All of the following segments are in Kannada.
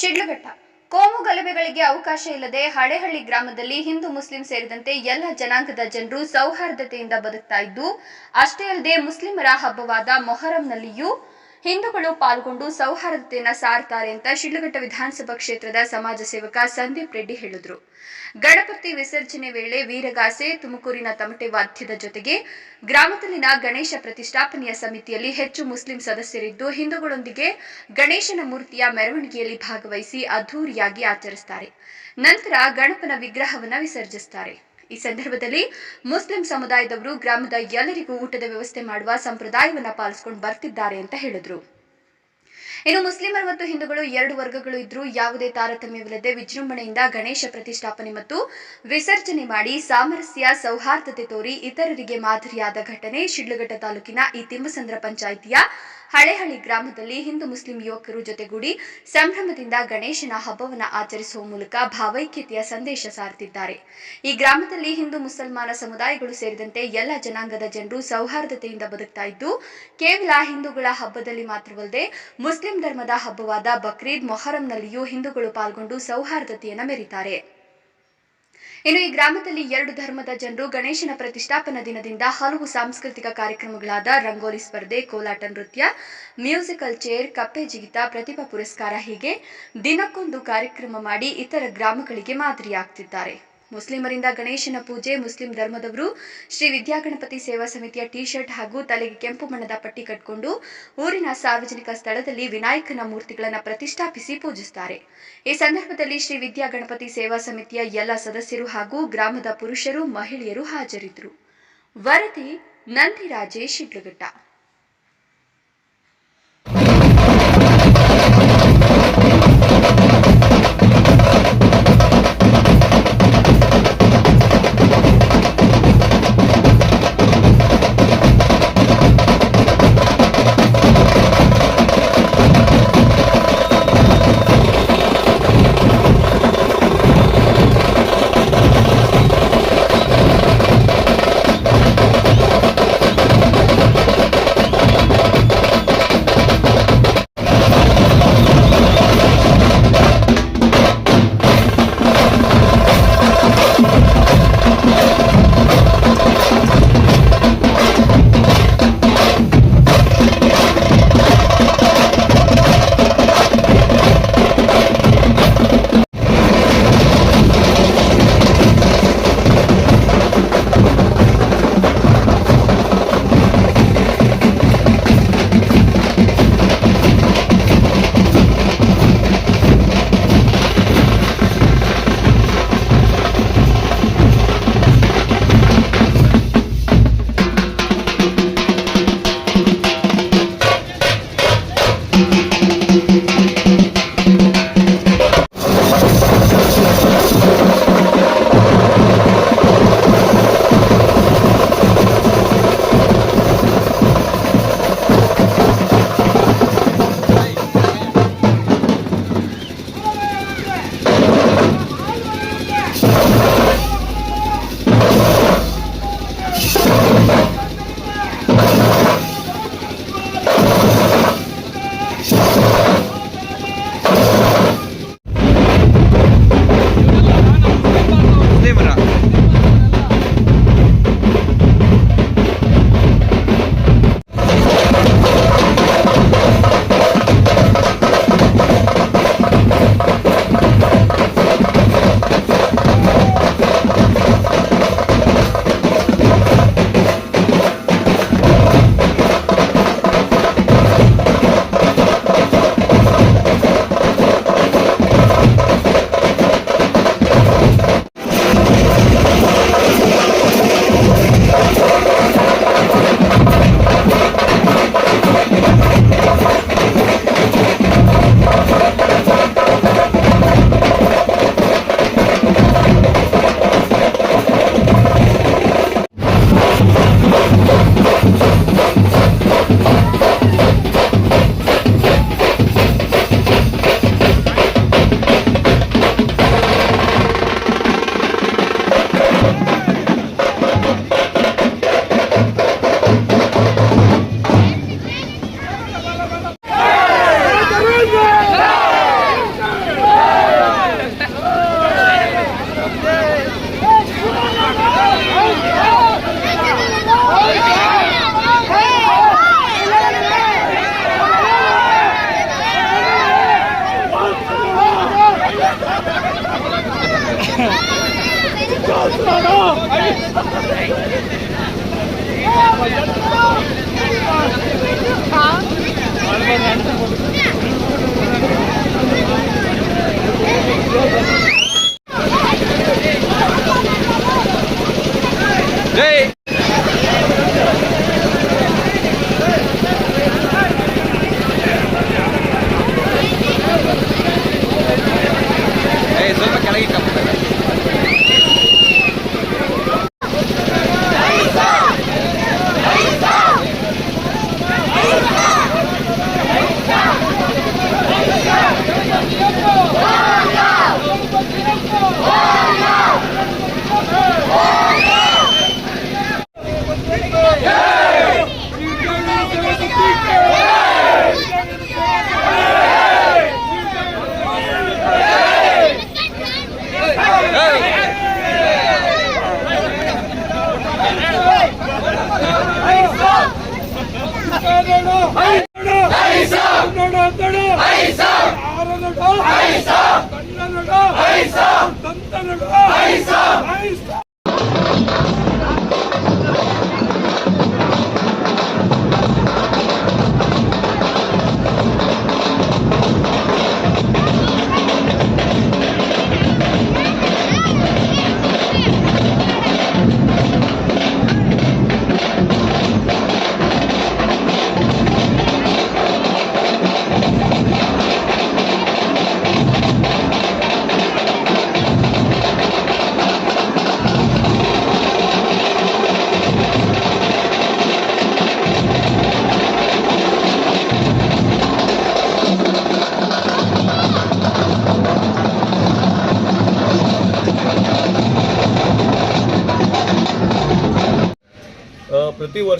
ಶಿಡ್ಲಘಟ್ಟ ಕೋಮು ಗಲಭೆಗಳಿಗೆ ಅವಕಾಶ ಇಲ್ಲದೆ ಹಳೆಹಳ್ಳಿ ಗ್ರಾಮದಲ್ಲಿ ಹಿಂದೂ ಮುಸ್ಲಿಂ ಸೇರಿದಂತೆ ಎಲ್ಲ ಜನಾಂಗದ ಜನರು ಸೌಹಾರ್ದತೆಯಿಂದ ಬದುಕ್ತಾ ಇದ್ದು, ಅಷ್ಟೇ ಅಲ್ಲದೆ ಮುಸ್ಲಿಮರ ಹಬ್ಬವಾದ ಮೊಹರಂನಲ್ಲಿಯೂ ಹಿಂದೂಗಳು ಪಾಲ್ಗೊಂಡು ಸೌಹಾರ್ದತೆಯನ್ನ ಸಾರ್ತಾರೆ ಅಂತ ಶಿಡ್ಲಘಟ್ಟ ವಿಧಾನಸಭಾ ಕ್ಷೇತ್ರದ ಸಮಾಜ ಸೇವಕ ಸಂದೀಪ್ ರೆಡ್ಡಿ ಹೇಳಿದ್ರು. ಗಣಪತಿ ವಿಸರ್ಜನೆ ವೇಳೆ ವೀರಗಾಸೆ, ತುಮಕೂರಿನ ತಮಟೆ ವಾದ್ಯದ ಜೊತೆಗೆ ಗ್ರಾಮದಲ್ಲಿನ ಗಣೇಶ ಪ್ರತಿಷ್ಠಾಪನೆಯ ಸಮಿತಿಯಲ್ಲಿ ಹೆಚ್ಚು ಮುಸ್ಲಿಂ ಸದಸ್ಯರಿದ್ದು, ಹಿಂದೂಗಳೊಂದಿಗೆ ಗಣೇಶನ ಮೂರ್ತಿಯ ಮೆರವಣಿಗೆಯಲ್ಲಿ ಭಾಗವಹಿಸಿ ಅದ್ಧೂರಿಯಾಗಿ ಆಚರಿಸುತ್ತಾರೆ ನಂತರ ಗಣಪನ ವಿಗ್ರಹವನ್ನು ವಿಸರ್ಜಿಸುತ್ತಾರೆ ಈ ಸಂದರ್ಭದಲ್ಲಿ ಮುಸ್ಲಿಂ ಸಮುದಾಯದವರು ಗ್ರಾಮದ ಎಲ್ಲರಿಗೂ ಊಟದ ವ್ಯವಸ್ಥೆ ಮಾಡುವ ಸಂಪ್ರದಾಯವನ್ನ ಪಾಲಿಸಿಕೊಂಡು ಬರ್ತಿದ್ದಾರೆ ಅಂತ ಹೇಳಿದ್ರು. ಇನ್ನು ಮುಸ್ಲಿಮರು ಮತ್ತು ಹಿಂದೂಗಳು ಎರಡು ವರ್ಗಗಳು ಇದ್ರೂ ಯಾವುದೇ ತಾರತಮ್ಯವಿಲ್ಲದೆ ವಿಜೃಂಭಣೆಯಿಂದ ಗಣೇಶ ಪ್ರತಿಷ್ಠಾಪನೆ ಮತ್ತು ವಿಸರ್ಜನೆ ಮಾಡಿ ಸಾಮರಸ್ಯ, ಸೌಹಾರ್ದತೆ ತೋರಿ ಇತರರಿಗೆ ಮಾದರಿಯಾದ ಘಟನೆ ಶಿಡ್ಲಘಟ್ಟ ತಾಲೂಕಿನ ಈ ತಿಮ್ಮಸಂದ್ರ ಪಂಚಾಯಿತಿಯ ಹಳೆಹಳ್ಳಿ ಗ್ರಾಮದಲ್ಲಿ ಹಿಂದೂ ಮುಸ್ಲಿಂ ಯುವಕರು ಜೊತೆಗೂಡಿ ಸಂಭ್ರಮದಿಂದ ಗಣೇಶನ ಹಬ್ಬವನ್ನು ಆಚರಿಸುವ ಮೂಲಕ ಭಾವೈಕ್ಯತೆಯ ಸಂದೇಶ ಸಾರುತ್ತಿದ್ದಾರೆ. ಈ ಗ್ರಾಮದಲ್ಲಿ ಹಿಂದೂ ಮುಸಲ್ಮಾನ ಸಮುದಾಯಗಳು ಸೇರಿದಂತೆ ಎಲ್ಲ ಜನಾಂಗದ ಜನರು ಸೌಹಾರ್ದತೆಯಿಂದ ಬದುಕ್ತಾ ಇದ್ದು, ಕೇವಲ ಹಿಂದೂಗಳ ಹಬ್ಬದಲ್ಲಿ ಮಾತ್ರವಲ್ಲದೆ ಮುಸ್ಲಿಂ ಧರ್ಮದ ಹಬ್ಬವಾದ ಬಕ್ರೀದ್ ಮೊಹರಂನಲ್ಲಿಯೂ ಹಿಂದೂಗಳು ಪಾಲ್ಗೊಂಡು ಸೌಹಾರ್ದತೆಯನ್ನು ಮೆರೀತಾರೆ. ಇನ್ನು ಈ ಗ್ರಾಮದಲ್ಲಿ ಎರಡು ಧರ್ಮದ ಜನರು ಗಣೇಶನ ಪ್ರತಿಷ್ಠಾಪನಾ ದಿನದಿಂದ ಹಲವು ಸಾಂಸ್ಕೃತಿಕ ಕಾರ್ಯಕ್ರಮಗಳಾದ ರಂಗೋಲಿ ಸ್ಪರ್ಧೆ, ಕೋಲಾಟ ನೃತ್ಯ, ಮ್ಯೂಸಿಕಲ್ ಚೇರ್, ಕಪ್ಪೆ ಜಿಗಿತ, ಪ್ರತಿಭಾ ಪುರಸ್ಕಾರ ಹೀಗೆ ದಿನಕ್ಕೊಂದು ಕಾರ್ಯಕ್ರಮ ಮಾಡಿ ಇತರ ಗ್ರಾಮಗಳಿಗೆ ಮಾದರಿಯಾಗ್ತಿದ್ದಾರೆ. ಮುಸ್ಲಿಮರಿಂದ ಗಣೇಶನ ಪೂಜೆ, ಮುಸ್ಲಿಂ ಧರ್ಮದವರು ಶ್ರೀ ವಿದ್ಯಾಗಣಪತಿ ಸೇವಾ ಸಮಿತಿಯ ಟಿ ಶರ್ಟ್ ಹಾಗೂ ತಲೆಗೆ ಕೆಂಪು ಬಣ್ಣದ ಪಟ್ಟಿ ಕಟ್ಟಿಕೊಂಡು ಊರಿನ ಸಾರ್ವಜನಿಕ ಸ್ಥಳದಲ್ಲಿ ವಿನಾಯಕನ ಮೂರ್ತಿಗಳನ್ನು ಪ್ರತಿಷ್ಠಾಪಿಸಿ ಪೂಜಿಸುತ್ತಾರೆ ಈ ಸಂದರ್ಭದಲ್ಲಿ ಶ್ರೀ ವಿದ್ಯಾಗಣಪತಿ ಸೇವಾ ಸಮಿತಿಯ ಎಲ್ಲ ಸದಸ್ಯರು ಹಾಗೂ ಗ್ರಾಮದ ಪುರುಷರು, ಮಹಿಳೆಯರು ಹಾಜರಿದ್ದರು. ವರದಿ ನಂದಿರಾಜೇ ಶಿಡ್ಲಘಟ್ಟ. Música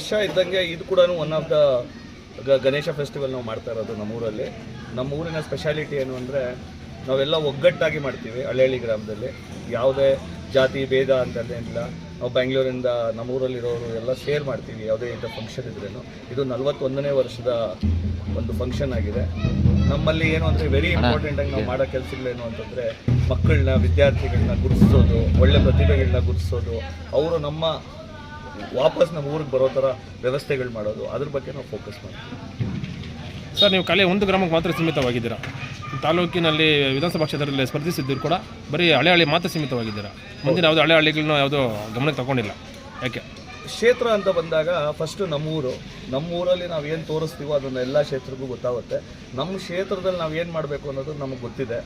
ವರ್ಷ ಇದ್ದಂಗೆ ಇದು ಕೂಡ one of the Ganesha festival ನಾವು ಮಾಡ್ತಾ ಇರೋದು ನಮ್ಮೂರಲ್ಲಿ ನಮ್ಮ ಊರಿನ ಸ್ಪೆಷಾಲಿಟಿ ಏನು ಅಂದರೆ ನಾವೆಲ್ಲ ಒಗ್ಗಟ್ಟಾಗಿ ಮಾಡ್ತೀವಿ ಹಳ್ಳಿ ಗ್ರಾಮದಲ್ಲಿ. ಯಾವುದೇ ಜಾತಿ ಭೇದ ಅಂತಲ್ಲೇನಿಲ್ಲ ನಾವು ಬೆಂಗಳೂರಿಂದ ನಮ್ಮೂರಲ್ಲಿರೋರು ಎಲ್ಲ ಶೇರ್ ಮಾಡ್ತೀವಿ ಯಾವುದೇ ಇಂಥ ಫಂಕ್ಷನ್ ಇದ್ರೇನು. ಇದು ನಲವತ್ತೊಂದನೇ ವರ್ಷದ ಒಂದು ಫಂಕ್ಷನ್ ಆಗಿದೆ. ನಮ್ಮಲ್ಲಿ ಏನು ಅಂದರೆ ವೆರಿ ಇಂಪಾರ್ಟೆಂಟ್ ಆಗಿ ನಾವು ಮಾಡೋ ಕೆಲಸಗಳೇನು ಅಂತಂದರೆ ಮಕ್ಕಳನ್ನ ವಿದ್ಯಾರ್ಥಿಗಳನ್ನ ಗುರುತಿಸೋದು ಒಳ್ಳೆ ಪ್ರತಿಭೆಗಳನ್ನ ಗುರುತಿಸೋದು. ಅವರು ನಮ್ಮ ವಾಪಸ್ ನಮ್ಮ ಊರಿಗೆ ಬರೋ ಥರ ವ್ಯವಸ್ಥೆಗಳು ಮಾಡೋದು, ಅದ್ರ ಬಗ್ಗೆ ನಾವು ಫೋಕಸ್ ಮಾಡ್ತೀವಿ. ಸರ್, ನೀವು ಕಲೆ ಒಂದು ಗ್ರಾಮಕ್ಕೆ ಮಾತ್ರ ಸೀಮಿತವಾಗಿದ್ದೀರಾ? ತಾಲೂಕಿನಲ್ಲಿ ವಿಧಾನಸಭಾ ಕ್ಷೇತ್ರದಲ್ಲಿ ಸ್ಪರ್ಧಿಸಿದ್ದರೂ ಕೂಡ ಬರೀ ಹಳೆ ಹಳ್ಳಿ ಮಾತ್ರ ಸೀಮಿತವಾಗಿದ್ದೀರಾ? ಮುಂದಿನ ಯಾವುದೋ ಹಳೆ ಹಳ್ಳಿಗಳನ್ನ ಯಾವುದೋ ಗಮನಕ್ಕೆ ತಗೊಂಡಿಲ್ಲ. ಯಾಕೆ? ಕ್ಷೇತ್ರ ಅಂತ ಬಂದಾಗ ಫಸ್ಟು ನಮ್ಮೂರು. ನಮ್ಮೂರಲ್ಲಿ ನಾವು ಏನು ತೋರಿಸ್ತೀವೋ ಅದನ್ನ ಎಲ್ಲ ಕ್ಷೇತ್ರಕ್ಕೂ ಗೊತ್ತಾಗುತ್ತೆ. ನಮ್ಮ ಕ್ಷೇತ್ರದಲ್ಲಿ ನಾವು ಏನು ಮಾಡಬೇಕು ಅನ್ನೋದು ನಮಗೆ ಗೊತ್ತಿದೆ.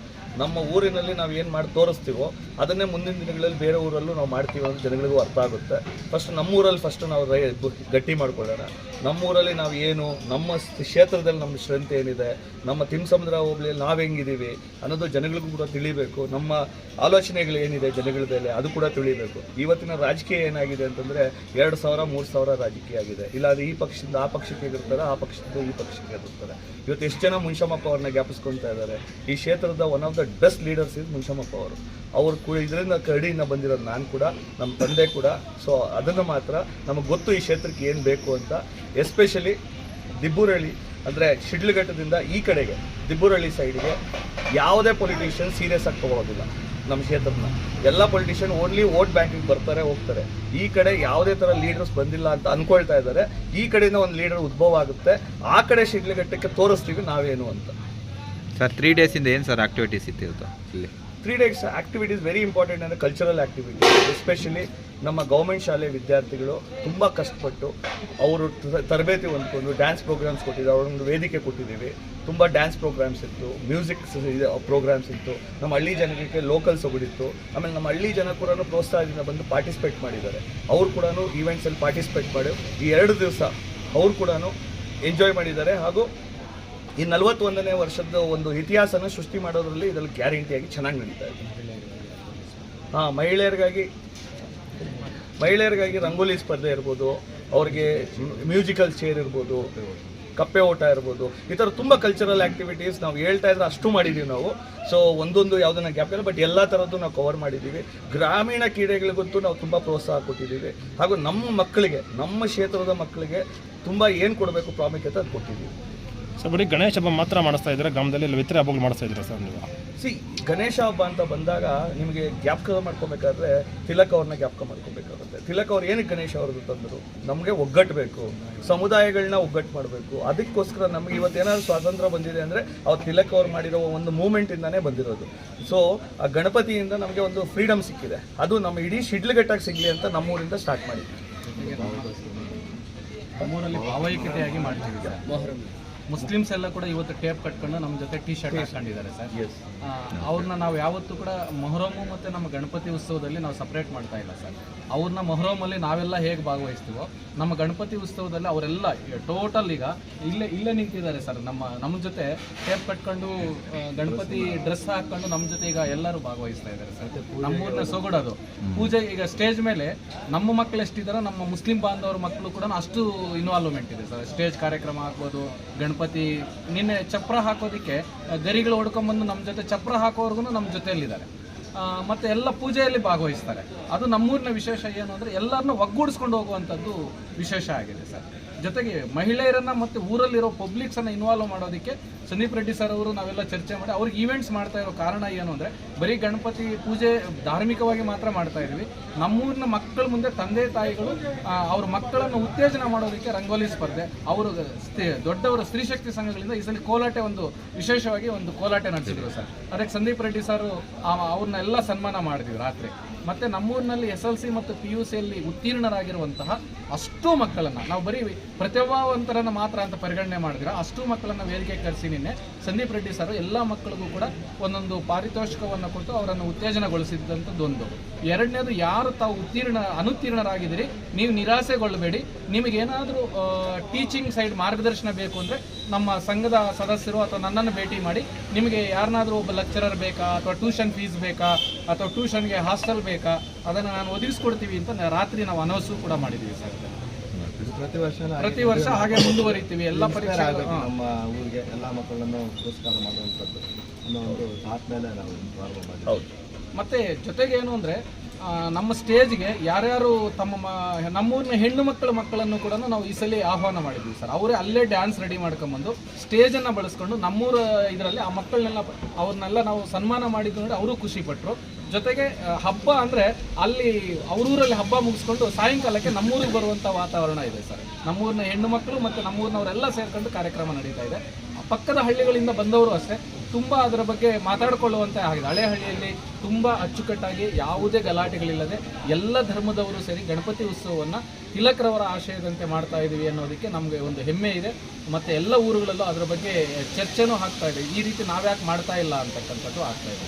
ನಮ್ಮ ಊರಿನಲ್ಲಿ ನಾವು ಏನು ಮಾಡಿ ತೋರಿಸ್ತೀವೋ ಅದನ್ನೇ ಮುಂದಿನ ದಿನಗಳಲ್ಲಿ ಬೇರೆ ಊರಲ್ಲೂ ನಾವು ಮಾಡ್ತೀವಿ ಅಂತ ಜನಗಳಿಗೂ ಅರ್ಥ ಆಗುತ್ತೆ. ಫಸ್ಟ್ ನಮ್ಮೂರಲ್ಲಿ ಫಸ್ಟ್ ನಾವು ರೈ ಗಟ್ಟಿ ಮಾಡ್ಕೊಳ್ಳೋಣ. ನಮ್ಮೂರಲ್ಲಿ ನಾವು ಏನು, ನಮ್ಮ ಕ್ಷೇತ್ರದಲ್ಲಿ ನಮ್ಮ ಸ್ಟ್ರೆಂತ್ ಏನಿದೆ, ನಮ್ಮ ತಿಮ್ಸಮುದ್ರ ಹೋಗ್ಲಿ ನಾವು ಹೆಂಗಿದ್ದೀವಿ ಅನ್ನೋದು ಜನಗಳಿಗೂ ಕೂಡ ತಿಳಿಬೇಕು. ನಮ್ಮ ಆಲೋಚನೆಗಳು ಏನಿದೆ ಜನಗಳ ಮೇಲೆ ಅದು ಕೂಡ ತಿಳಿಬೇಕು. ಇವತ್ತಿನ ರಾಜಕೀಯ ಏನಾಗಿದೆ ಅಂತಂದರೆ ಎರಡು ಸಾವಿರ, ಮೂರು ಸಾವಿರ ರಾಜಕೀಯ ಆಗಿದೆ. ಇಲ್ಲ, ಅದು ಈ ಪಕ್ಷದಿಂದ ಆ ಪಕ್ಷಕ್ಕೆ ಇರ್ತಾರೆ ಆ ಪಕ್ಷದಿಂದ ಈ ಪಕ್ಷಕ್ಕೆ ಇರ್ತಾರೆ ಇವತ್ತು ಎಷ್ಟು ಜನ ಮುನ್ಷಮ್ಮಪ್ಪ ಅವ್ರನ್ನ ಜ್ಞಾಪಿಸ್ಕೊಳ್ತಾ ಇದ್ದಾರೆ? ಈ ಕ್ಷೇತ್ರದ one of the best leaders ಇದು ಮುನ್ಷಮ್ಮಪ್ಪ ಅವರು. ಅವರು ಇದರಿಂದ ಕರಡಿಯಿಂದ ಬಂದಿರೋದು ನಾನು ಕೂಡ ನಮ್ಮ ತಂದೆ ಕೂಡ. ಸೊ ಅದನ್ನು ಮಾತ್ರ ನಮಗೆ ಗೊತ್ತು ಈ ಕ್ಷೇತ್ರಕ್ಕೆ ಏನು ಬೇಕು ಅಂತ. ಎಸ್ಪೆಷಲಿ ದಿಬ್ಬೂರಳ್ಳಿ ಅಂದರೆ ಶಿಡ್ಲಘಟ್ಟದಿಂದ ಈ ಕಡೆಗೆ ದಿಬ್ಬುರಳ್ಳಿ ಸೈಡಿಗೆ ಯಾವುದೇ ಪೊಲಿಟಿಷಿಯನ್ ಸೀರಿಯಸ್ ಆಗಿ ತಗೊಳ್ಳೋದಿಲ್ಲ ನಮ್ಮ ಕ್ಷೇತ್ರನ ಎಲ್ಲ ಪೊಲಿಟಿಷಿಯನ್ ಓನ್ಲಿ ವೋಟ್ ಬ್ಯಾಂಕಿಗೆ ಬರ್ತಾರೆ ಹೋಗ್ತಾರೆ. ಈ ಕಡೆ ಯಾವುದೇ ಥರ ಲೀಡರ್ಸ್ ಬಂದಿಲ್ಲ ಅಂತ ಅಂದ್ಕೊಳ್ತಾ ಇದ್ದಾರೆ. ಈ ಕಡೆಯಿಂದ ಒಂದು ಲೀಡರ್ ಉದ್ಭವ ಆಗುತ್ತೆ. ಆ ಕಡೆ ಶಿಡ್ಲಘಟ್ಟಕ್ಕೆ ತೋರಿಸ್ತೀವಿ ನಾವೇನು ಅಂತ. ಸರ್ ತ್ರೀ ಡೇಸಿಂದ ಏನು ಸರ್ ಆಕ್ಟಿವಿಟೀಸ್ ಇತ್ತು ಇಲ್ಲಿ? Three days activities very important ಅಂದರೆ ಕಲ್ಚರಲ್ ಆಕ್ಟಿವಿಟೀಸ್ ಎಸ್ಪೆಷಲಿ ನಮ್ಮ ಗೌರ್ಮೆಂಟ್ ಶಾಲೆ ವಿದ್ಯಾರ್ಥಿಗಳು ತುಂಬ ಕಷ್ಟಪಟ್ಟು ಅವರು ತರಬೇತಿ ಹೊಂದ್ಕೊಂಡು ಡ್ಯಾನ್ಸ್ ಪ್ರೋಗ್ರಾಮ್ಸ್ ಕೊಟ್ಟಿದ್ದಾರೆ. ಅವರೊಂದು ವೇದಿಕೆ ಕೊಟ್ಟಿದ್ದೀವಿ. ತುಂಬ ಡ್ಯಾನ್ಸ್ ಪ್ರೋಗ್ರಾಮ್ಸ್ ಇತ್ತು ಮ್ಯೂಸಿಕ್ ಪ್ರೋಗ್ರಾಮ್ಸ್ ಇತ್ತು. ನಮ್ಮ ಹಳ್ಳಿ ಜನಕ್ಕೆ ಲೋಕಲ್ಸ್ ಹೋಗಿತ್ತು ಆಮೇಲೆ ನಮ್ಮ ಹಳ್ಳಿ ಜನ ಕೂಡ ಪ್ರೋತ್ಸಾಹದಿಂದ ಬಂದು ಪಾರ್ಟಿಸಿಪೇಟ್ ಮಾಡಿದ್ದಾರೆ. ಅವರು ಕೂಡ ಈವೆಂಟ್ಸಲ್ಲಿ ಪಾರ್ಟಿಸಿಪೇಟ್ ಮಾಡಿ, ಈ ಎರಡು ದಿವಸ ಅವರು ಕೂಡ ಎಂಜಾಯ್ ಮಾಡಿದ್ದಾರೆ. ಹಾಗೂ ಈ ನಲವತ್ತೊಂದನೇ ವರ್ಷದ ಒಂದು ಇತಿಹಾಸನ ಸೃಷ್ಟಿ ಮಾಡೋದ್ರಲ್ಲಿ ಇದರಲ್ಲಿ ಗ್ಯಾರಂಟಿಯಾಗಿ ಚೆನ್ನಾಗಿ ನಡೀತಾ ಇದೆ. ಹಾಂ, ಮಹಿಳೆಯರಿಗಾಗಿ ಮಹಿಳೆಯರಿಗಾಗಿ ರಂಗೋಲಿ ಸ್ಪರ್ಧೆ ಇರ್ಬೋದು, ಅವ್ರಿಗೆ ಮ್ಯೂಸಿಕಲ್ ಚೇರ್ ಇರ್ಬೋದು, ಕಪ್ಪೆ ಓಟ ಇರ್ಬೋದು, ಈ ಥರ ತುಂಬ ಕಲ್ಚರಲ್ ಆ್ಯಕ್ಟಿವಿಟೀಸ್ ನಾವು ಹೇಳ್ತಾ ಇದ್ರೆ ಅಷ್ಟು ಮಾಡಿದ್ದೀವಿ ನಾವು. ಸೊ ಒಂದೊಂದು ಯಾವುದನ್ನ ಗ್ಯಾಪ್ ಇಲ್ಲ ಬಟ್ ಎಲ್ಲ ಥರದ್ದು ನಾವು ಕವರ್ ಮಾಡಿದ್ದೀವಿ ಗ್ರಾಮೀಣ ಕ್ರೀಡೆಗಳಿಗಂತೂ ನಾವು ತುಂಬ ಪ್ರೋತ್ಸಾಹ ಕೊಟ್ಟಿದ್ದೀವಿ ಹಾಗೂ ನಮ್ಮ ಮಕ್ಕಳಿಗೆ, ನಮ್ಮ ಕ್ಷೇತ್ರದ ಮಕ್ಕಳಿಗೆ ತುಂಬ ಏನು ಕೊಡಬೇಕು ಪ್ರಾಮುಖ್ಯತೆ ಅದು ಕೊಟ್ಟಿದ್ದೀವಿ ಸೊ ಬರೀ ಗಣೇಶ ಹಬ್ಬ ಮಾತ್ರ ಮಾಡಿಸ್ತಾ ಇದ್ದೀರಾ? ಗ್ರಾಮದಲ್ಲಿ ಇಲ್ಲ ಇತರೆ ಹಬ್ಬಗಳು ಮಾಡಿಸ್ತಾ ಇದ್ದೀರಾ ಸರ್ ನೀವು? ಸಿ ಗಣೇಶ ಹಬ್ಬ ಅಂತ ಬಂದಾಗ ನಿಮಗೆ ಜ್ಞಾಪಕ ಮಾಡ್ಕೋಬೇಕಾದ್ರೆ ತಿಲಕ್ ಅವ್ರನ್ನ ಜ್ಞಾಪಕ ಮಾಡ್ಕೋಬೇಕಾಗುತ್ತೆ. ತಿಲಕ್ ಅವ್ರು ಏನಕ್ಕೆ ಗಣೇಶ ಅವ್ರದ್ದು ತಂದರು? ನಮಗೆ ಒಗ್ಗಟ್ಟು ಬೇಕು ಸಮುದಾಯಗಳನ್ನ ಒಗ್ಗಟ್ಟು ಮಾಡಬೇಕು. ಅದಕ್ಕೋಸ್ಕರ ನಮಗೆ ಇವತ್ತೇನಾದ್ರು ಸ್ವಾತಂತ್ರ್ಯ ಬಂದಿದೆ ಅಂದರೆ ಅವ್ರು ತಿಲಕ್ ಅವ್ರು ಮಾಡಿರೋ ಒಂದು ಮೂಮೆಂಟಿಂದನೇ ಬಂದಿರೋದು. ಸೊ ಆ ಗಣಪತಿಯಿಂದ ನಮಗೆ ಒಂದು ಫ್ರೀಡಮ್ ಸಿಕ್ಕಿದೆ. ಅದು ನಮ್ಮ ಇಡೀ ಶಿಡ್ಲಘಟ್ಟಾಗಿ ಸಿಗಲಿ ಅಂತ ನಮ್ಮೂರಿಂದ ಸ್ಟಾರ್ಟ್ ಮಾಡಿದ್ವಿ. ನಮ್ಮೂರಲ್ಲಿ ಭಾವೈಕ್ಯತೆಯಾಗಿ ಮಾಡ್ತೀವಿ ಸರ್ ಮುಸ್ಲಿಮ್ಸ್ ಎಲ್ಲ ಕೂಡ ಇವತ್ತು ಟೇಪ್ ಕಟ್ಕೊಂಡು ನಮ್ಮ ಜೊತೆ ಟಿ ಶರ್ಟ್ ಹಾಕೊಂಡಿದ್ದಾರೆ ಸರ್. ಅವ್ರನ್ನ ನಾವು ಯಾವತ್ತೂ ಕೂಡ ಮೊಹರಮು ಮತ್ತು ನಮ್ಮ ಗಣಪತಿ ಉತ್ಸವದಲ್ಲಿ ನಾವು ಸಪ್ರೇಟ್ ಮಾಡ್ತಾ ಇಲ್ಲ ಸರ್. ಅವ್ರನ್ನ ಮೊಹರಮಲ್ಲಿ ನಾವೆಲ್ಲ ಹೇಗೆ ಭಾಗವಹಿಸ್ತೀವೋ ನಮ್ಮ ಗಣಪತಿ ಉತ್ಸವದಲ್ಲಿ ಅವರೆಲ್ಲ ಟೋಟಲ್ ಈಗ ಇಲ್ಲೇ ಇಲ್ಲೇ ನಿಂತಿದ್ದಾರೆ ಸರ್. ನಮ್ಮ ನಮ್ಮ ಜೊತೆ ಟೇಪ್ ಕಟ್ಕೊಂಡು ಗಣಪತಿ ಡ್ರೆಸ್ ಹಾಕೊಂಡು ನಮ್ಮ ಜೊತೆ ಈಗ ಎಲ್ಲರೂ ಭಾಗವಹಿಸ್ತಾ ಇದ್ದಾರೆ ಸರ್. ನಮ್ಮೂರನ್ನ ಸೊಗಡೋದು. ಪೂಜೆ ಈಗ ಸ್ಟೇಜ್ ಮೇಲೆ ನಮ್ಮ ಮಕ್ಕಳು ಎಷ್ಟಿದ್ದಾರೆ ನಮ್ಮ ಮುಸ್ಲಿಂ ಬಾಂಧವರ ಮಕ್ಕಳು ಕೂಡ ಅಷ್ಟು ಇನ್ವಾಲ್ವ್ಮೆಂಟ್ ಇದೆ ಸರ್. ಸ್ಟೇಜ್ ಕಾರ್ಯಕ್ರಮ ಆಗ್ಬೋದು ಗಣಪತಿ ನಿನ್ನೆ ಚಪ್ರ ಹಾಕೋದಕ್ಕೆ ಗರಿಗಳು ಹೊಡ್ಕೊಂಬಂದು ನಮ್ಮ ಜೊತೆ ಚಪ್ರ ಹಾಕೋವರೆಗೂ ನಮ್ಮ ಜೊತೆಯಲ್ಲಿದ್ದಾರೆ. ಮತ್ತೆ ಎಲ್ಲ ಪೂಜೆಯಲ್ಲಿ ಭಾಗವಹಿಸ್ತಾರೆ. ಅದು ನಮ್ಮೂರಿನ ವಿಶೇಷ ಏನು ಅಂದರೆ ಎಲ್ಲರನ್ನೂ ಒಗ್ಗೂಡಿಸ್ಕೊಂಡು ಹೋಗುವಂಥದ್ದು ವಿಶೇಷ ಆಗಿದೆ ಸರ್. ಜೊತೆಗೆ ಮಹಿಳೆಯರನ್ನ ಮತ್ತು ಊರಲ್ಲಿರೋ ಪಬ್ಲಿಕ್ಸನ್ನು ಇನ್ವಾಲ್ವ್ ಮಾಡೋದಕ್ಕೆ ಸಂದೀಪ್ ರೆಡ್ಡಿ ಸರ್ ಅವರು ನಾವೆಲ್ಲ ಚರ್ಚೆ ಮಾಡಿ ಅವ್ರಿಗೆ ಈವೆಂಟ್ಸ್ ಮಾಡ್ತಾ ಇರೋ ಕಾರಣ ಏನು ಅಂದರೆ ಬರೀ ಗಣಪತಿ ಪೂಜೆ ಧಾರ್ಮಿಕವಾಗಿ ಮಾತ್ರ ಮಾಡ್ತಾ ಇದೀವಿ ನಮ್ಮೂರಿನ ಮಕ್ಕಳ ಮುಂದೆ ತಂದೆ ತಾಯಿಗಳು ಅವ್ರ ಮಕ್ಕಳನ್ನು ಉತ್ತೇಜನ ಮಾಡೋದಕ್ಕೆ ರಂಗೋಲಿ ಸ್ಪರ್ಧೆ. ಅವರು ದೊಡ್ಡವರ ಸ್ತ್ರೀಶಕ್ತಿ ಸಂಘಗಳಿಂದ ಈ ಸಲ ಕೋಲಾಟೆ ಒಂದು ವಿಶೇಷವಾಗಿ ಒಂದು ಕೋಲಾಟೆ ನಡೆಸಿದ್ರು ಸರ್. ಅದಕ್ಕೆ ಸಂದೀಪ್ ರೆಡ್ಡಿ ಸರ್ ಅವ್ರನ್ನೆಲ್ಲ ಸನ್ಮಾನ ಮಾಡಿದ್ವಿ ರಾತ್ರಿ. ಮತ್ತೆ ನಮ್ಮೂರಿನಲ್ಲಿ ಎಸ್ ಎಲ್ ಸಿ ಮತ್ತು ಪಿ ಯು ಸಿಯಲ್ಲಿ ಉತ್ತೀರ್ಣರಾಗಿರುವಂತಹ ಅಷ್ಟು ಮಕ್ಕಳನ್ನ, ನಾವು ಬರೀ ಪ್ರತಿಭಾವಂತರನ್ನ ಮಾತ್ರ ಅಂತ ಪರಿಗಣನೆ ಮಾಡಿದ್ರೆ ಅಷ್ಟು ಮಕ್ಕಳನ್ನ ವೇದಿಕೆ ಕರೆಸಿ ನಿನ್ನೆ ಸಂದೀಪ್ ರೆಡ್ಡಿ ಸರ್ ಎಲ್ಲ ಮಕ್ಕಳಿಗೂ ಕೂಡ ಒಂದೊಂದು ಪಾರಿತೋಷಿಕವನ್ನು ಕೊಟ್ಟು ಅವರನ್ನು ಉತ್ತೇಜನಗೊಳಿಸಿದ್ದಂಥದ್ದೊಂದು ಎರಡನೇದು, ಯಾರು ತಾವು ಉತ್ತೀರ್ಣ, ಅನುತ್ತೀರ್ಣರಾಗಿದ್ದೀರಿ, ನೀವು ನಿರಾಸೆಗೊಳ್ಳಬೇಡಿ. ನಿಮಗೇನಾದರೂ ಟೀಚಿಂಗ್ ಸೈಡ್ ಮಾರ್ಗದರ್ಶನ ಬೇಕು ಅಂದರೆ ನಮ್ಮ ಸಂಘದ ಸದಸ್ಯರು ಅಥವಾ ನನ್ನನ್ನು ಭೇಟಿ ಮಾಡಿ ನಿಮಗೆ ಯಾರನ್ನಾದರೂ ಒಬ್ಬ ಲೆಕ್ಚರರ್ ಬೇಕಾ ಅಥವಾ ಟ್ಯೂಷನ್ ಫೀಸ್ ಬೇಕಾ ಅಥವಾ ಟ್ಯೂಷನ್ಗೆ ಹಾಸ್ಟೆಲ್ ಬೇಕಾ ಅದನ್ನು ನಾನು ಒದಗಿಸ್ಕೊಡ್ತೀವಿ ಅಂತ ರಾತ್ರಿ ನಾವು ಅನೌನ್ಸು ಕೂಡ ಮಾಡಿದ್ದೀವಿ ಸರ್. ಪ್ರತಿ ವರ್ಷ ಪ್ರತಿ ವರ್ಷ ಹಾಗೆ ಮುಂದುವರಿತೀವಿ ಎಲ್ಲ ಪರೀಕ್ಷೆ ನಮ್ಮ ಊರಿಗೆ ಎಲ್ಲ ಮಕ್ಕಳನ್ನು ಪುರಸ್ಕಾರ ಮಾಡುವಂಥದ್ದು ಅನ್ನೋ ಒಂದು ಮೇಲೆ ನಾವು ಪ್ರಾರಂಭ ಹೌದು. ಮತ್ತೆ ಜೊತೆಗೆ ಏನು ಅಂದರೆ ನಮ್ಮ ಸ್ಟೇಜ್ಗೆ ಯಾರ್ಯಾರು ತಮ್ಮ ನಮ್ಮೂರಿನ ಹೆಣ್ಣು ಮಕ್ಕಳ ಮಕ್ಕಳನ್ನು ಕೂಡ ನಾವು ಈ ಸಲ ಆಹ್ವಾನ ಮಾಡಿದ್ವಿ ಸರ್. ಅವರೇ ಅಲ್ಲೇ ಡ್ಯಾನ್ಸ್ ರೆಡಿ ಮಾಡ್ಕೊಂಬಂದು ಸ್ಟೇಜನ್ನು ಬಳಸ್ಕೊಂಡು ನಮ್ಮೂರ ಇದರಲ್ಲಿ ಆ ಮಕ್ಕಳನ್ನೆಲ್ಲ ಅವ್ರನ್ನೆಲ್ಲ ನಾವು ಸನ್ಮಾನ ಮಾಡಿದ್ದು ನೋಡಿ ಅವರು ಖುಷಿ ಪಟ್ಟರು ಜೊತೆಗೆ ಹಬ್ಬ ಅಂದರೆ ಅಲ್ಲಿ ಅವರೂರಲ್ಲಿ ಹಬ್ಬ ಮುಗಿಸ್ಕೊಂಡು ಸಾಯಂಕಾಲಕ್ಕೆ ನಮ್ಮೂರಿಗೆ ಬರುವಂಥ ವಾತಾವರಣ ಇದೆ ಸರ್. ನಮ್ಮೂರಿನ ಹೆಣ್ಣು ಮಕ್ಕಳು ಮತ್ತು ನಮ್ಮೂರಿನವರೆಲ್ಲ ಸೇರ್ಕೊಂಡು ಕಾರ್ಯಕ್ರಮ ನಡೀತಾ ಇದೆ. ಪಕ್ಕದ ಹಳ್ಳಿಗಳಿಂದ ಬಂದವರು ಅಷ್ಟೇ. ತುಂಬ ಅದರ ಬಗ್ಗೆ ಮಾತಾಡಿಕೊಳ್ಳುವಂತೆ ಆಗಿದೆ. ಹಳೆ ಹಳ್ಳಿಯಲ್ಲಿ ತುಂಬ ಅಚ್ಚುಕಟ್ಟಾಗಿ ಯಾವುದೇ ಗಲಾಟೆಗಳಿಲ್ಲದೆ ಎಲ್ಲ ಧರ್ಮದವರು ಸೇರಿ ಗಣಪತಿ ಉತ್ಸವವನ್ನು ತಿಲಕ್ರವರ ಆಶಯದಂತೆ ಮಾಡ್ತಾ ಇದ್ದೀವಿ ಅನ್ನೋದಕ್ಕೆ ನಮಗೆ ಒಂದು ಹೆಮ್ಮೆ ಇದೆ. ಮತ್ತು ಎಲ್ಲ ಊರುಗಳಲ್ಲೂ ಅದರ ಬಗ್ಗೆ ಚರ್ಚೆನೂ ಆಗ್ತಾ ಇದೆ. ಈ ರೀತಿ ನಾವ್ಯಾಕೆ ಮಾಡ್ತಾ ಇಲ್ಲ ಅಂತಕ್ಕಂಥದ್ದು ಆಗ್ತಾ ಇದೆ.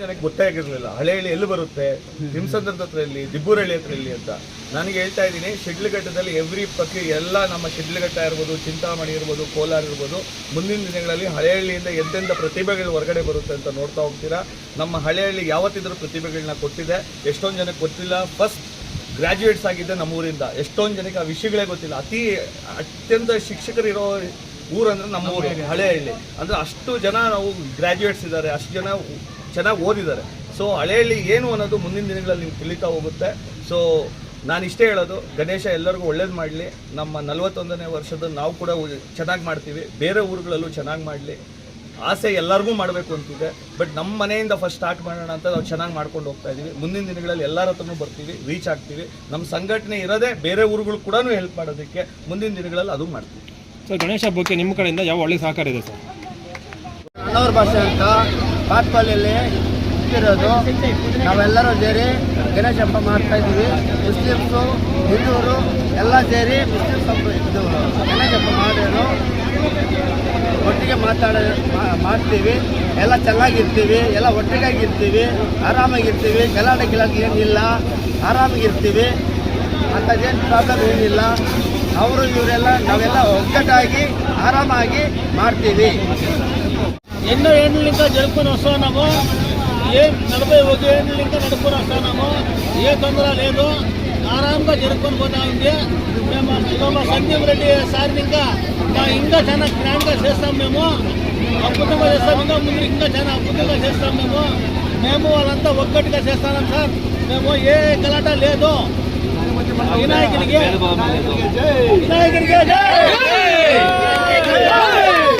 ಜನಕ್ಕೆ ಗೊತ್ತೇ ಆಗಿರಲಿಲ್ಲ. ಹಳ್ಳಿ ಎಲ್ಲಿ ಬರುತ್ತೆ? ಹಿಂಸಂದ್ರದ ಹತ್ರ ಇಲ್ಲಿ ದಿಬ್ಬೂರಳ್ಳಿ ಹತ್ರ ಇಲ್ಲಿ ಅಂತ. ನನಗೆ ಹೇಳ್ತಾ ಇದ್ದೀನಿ, ಶಿಡ್ಲಘಟ್ಟದಲ್ಲಿ ಎವ್ರಿ ಪಕ್ಕಿ ಎಲ್ಲ ನಮ್ಮ ಶಿಡ್ಲಘಟ್ಟ ಇರ್ಬೋದು, ಚಿಂತಾಮಣಿ ಇರ್ಬೋದು, ಕೋಲಾರ ಇರ್ಬೋದು, ಮುಂದಿನ ದಿನಗಳಲ್ಲಿ ಹಳೆಹಳ್ಳಿಯಿಂದ ಎಂತೆಂತ ಪ್ರತಿಭೆಗಳು ಹೊರಗಡೆ ಬರುತ್ತೆ ಅಂತ ನೋಡ್ತಾ ಹೋಗ್ತೀರಾ? ನಮ್ಮ ಹಳೆಹಳ್ಳಿ ಯಾವತ್ತಿದ್ರೂ ಪ್ರತಿಭೆಗಳನ್ನ ಕೊಟ್ಟಿದೆ. ಎಷ್ಟೊಂದು ಜನಕ್ಕೆ ಗೊತ್ತಿಲ್ಲ. ಫಸ್ಟ್ ಗ್ರ್ಯಾಜುಯೇಟ್ಸ್ ಆಗಿದ್ದೆ ನಮ್ಮೂರಿಂದ ಎಷ್ಟೊಂದು ಜನಕ್ಕೆ ಆ ವಿಷಯಗಳೇ ಗೊತ್ತಿಲ್ಲ. ಅತಿ ಅತ್ಯಂತ ಶಿಕ್ಷಕರಿರೋ ಊರಂದ್ರೆ ನಮ್ಮ ಊರು ಹಳೆ ಹಳ್ಳಿ ಅಂದ್ರೆ ಅಷ್ಟು ಜನ ನಾವು ಗ್ರ್ಯಾಜುಯೇಟ್ಸ್ ಇದ್ದಾರೆ. ಅಷ್ಟು ಜನ ಚೆನ್ನಾಗಿ ಓದಿದ್ದಾರೆ. ಸೊ ಹಳೆಯಲ್ಲಿ ಏನು ಅನ್ನೋದು ಮುಂದಿನ ದಿನಗಳಲ್ಲಿ ನಿಮ್ಗೆ ತಿಳಿತಾ ಹೋಗುತ್ತೆ. ಸೊ ನಾನು ಇಷ್ಟೇ ಹೇಳೋದು ಗಣೇಶ ಎಲ್ಲರಿಗೂ ಒಳ್ಳೇದು ಮಾಡಲಿ. ನಮ್ಮ ನಲವತ್ತೊಂದನೇ ವರ್ಷದ ನಾವು ಕೂಡ ಚೆನ್ನಾಗಿ ಮಾಡ್ತೀವಿ. ಬೇರೆ ಊರುಗಳಲ್ಲೂ ಚೆನ್ನಾಗಿ ಮಾಡಲಿ. ಆಸೆ ಎಲ್ಲರಿಗೂ ಮಾಡಬೇಕು ಅಂತಿದೆ. ಬಟ್ ನಮ್ಮ ಮನೆಯಿಂದ ಫಸ್ಟ್ ಸ್ಟಾರ್ಟ್ ಮಾಡೋಣ ಅಂತ ನಾವು ಚೆನ್ನಾಗಿ ಮಾಡ್ಕೊಂಡು ಹೋಗ್ತಾ ಇದ್ದೀವಿ ಮುಂದಿನ ದಿನಗಳಲ್ಲಿ ಎಲ್ಲರ ಹತ್ರನೂ ಬರ್ತೀವಿ ರೀಚ್ ಆಗ್ತೀವಿ. ನಮ್ಮ ಸಂಘಟನೆ ಇರೋದೇ ಬೇರೆ ಊರುಗಳು ಕೂಡ ಹೆಲ್ಪ್ ಮಾಡೋದಕ್ಕೆ ಮುಂದಿನ ದಿನಗಳಲ್ಲಿ ಅದು ಮಾಡ್ತೀವಿ. ಸರ್ ಗಣೇಶ ಹಬ್ಬಕ್ಕೆ ನಿಮ್ಮ ಕಡೆಯಿಂದ ಯಾವ ಒಳ್ಳೆ ಸಹಕಾರ ಇದೆ ಸರ್? ಅಣ್ಣವ್ರ ಭಾಷೆ ಅಂತ. ಪಾಟ್ಪಾಲಿಯಲ್ಲಿ ಇಟ್ಟಿರೋದು ನಾವೆಲ್ಲರೂ ಸೇರಿ ಗಣೇಶ ಹಬ್ಬ ಮಾಡ್ತಾ ಇದ್ದೀವಿ. ಮುಸ್ಲಿಮ್ಸು, ಹಿಂದೂರು ಎಲ್ಲ ಸೇರಿ ಮುಸ್ಲಿಮ್ಸ್ ಹಬ್ಬ ಇದು ಗಣೇಶ ಹಬ್ಬ ಮಾಡೋದು. ಒಟ್ಟಿಗೆ ಮಾತಾಡ ಮಾಡ್ತೀವಿ. ಎಲ್ಲ ಚೆನ್ನಾಗಿರ್ತೀವಿ. ಎಲ್ಲ ಒಟ್ಟಿಗಾಗಿರ್ತೀವಿ. ಆರಾಮಾಗಿರ್ತೀವಿ. ಗಲಾಟೆ ಗಿಲಾಟೆ ಏನಿಲ್ಲ. ಆರಾಮಾಗಿರ್ತೀವಿ. ಅಂಥದ್ದೇನು ಪ್ರಾಬ್ಲಮ್ ಏನಿಲ್ಲ. ಅವರು, ಇವರೆಲ್ಲ ನಾವೆಲ್ಲ ಒಗ್ಗಟ್ಟಾಗಿ, ಆರಾಮಾಗಿ ಮಾಡ್ತೀವಿ. ఎన్నో ఏళ్ళ ఇంకా జరుపుకొని వస్తున్నాము ఏ నలభై ఒక ఏళ్ళ ఇంకా నడుపుకొని వస్తున్నాము ఏ తొందర లేదు. ఆరాంగా జరుపుకొని పోతా ఉంది. మేము మా సంజీవ్ రెడ్డి సార్ని ఇంకా మా ఇంకా చాలా గ్రాండ్గా చేస్తాం మేము. అద్భుతంగా చేస్తాం. ఇంకా ముందు ఇంకా చాలా అద్భుతంగా చేస్తాం మేము. మేము వాళ్ళంతా ఒక్కటిగా చేస్తాం సార్. మేము ఏ గలాట లేదు. వినాయకుడికి. వినాయకుడికి జై! జై.